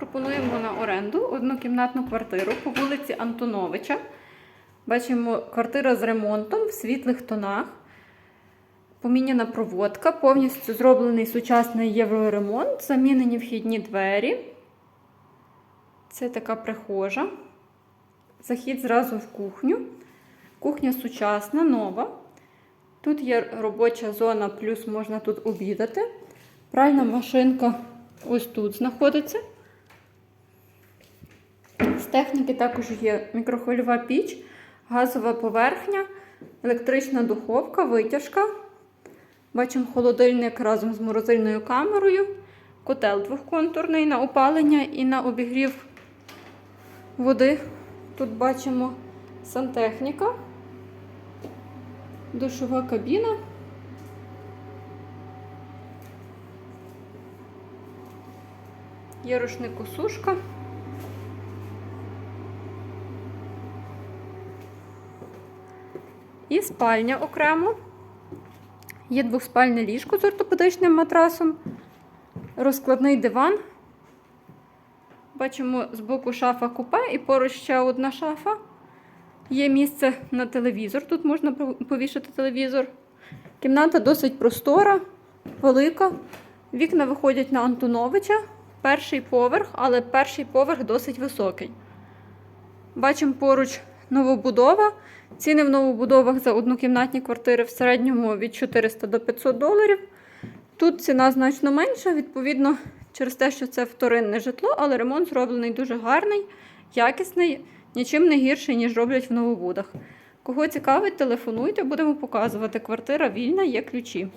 пропонуємо на оренду однокімнатну квартиру по вулиці Антоновича. Бачимо квартира з ремонтом в світлих тонах. Поміняна проводка, повністю зроблений сучасний євроремонт, замінені вхідні двері. Це така прихожа. Захід зразу в кухню. Кухня сучасна, нова. Тут є робоча зона, плюс можна тут обідати. Пральна машинка ось тут знаходиться. Техніки також є мікрохвильова піч, газова поверхня, електрична духовка, витяжка. Бачимо холодильник разом з морозильною камерою, котел двохконтурний на опалення і на обігрів води. Тут бачимо сантехніка, душова кабіна. Є рушникосушка. І спальня окремо. Є двохспальне ліжко з ортопедичним матрасом, розкладний диван. Бачимо збоку шафа купе і поруч ще одна шафа. Є місце на телевізор, тут можна повішати телевізор. Кімната досить простора, велика. Вікна виходять на Антоновича, перший поверх, але перший поверх досить високий. Бачимо поруч новобудова. Ціни в новобудовах за однокімнатні квартири в середньому від 400 до 500 доларів. Тут ціна значно менша, відповідно, через те, що це вторинне житло, але ремонт зроблений дуже гарний, якісний, нічим не гірший, ніж роблять в новобудах. Кого цікавить, телефонуйте, будемо показувати. Квартира вільна, є ключі.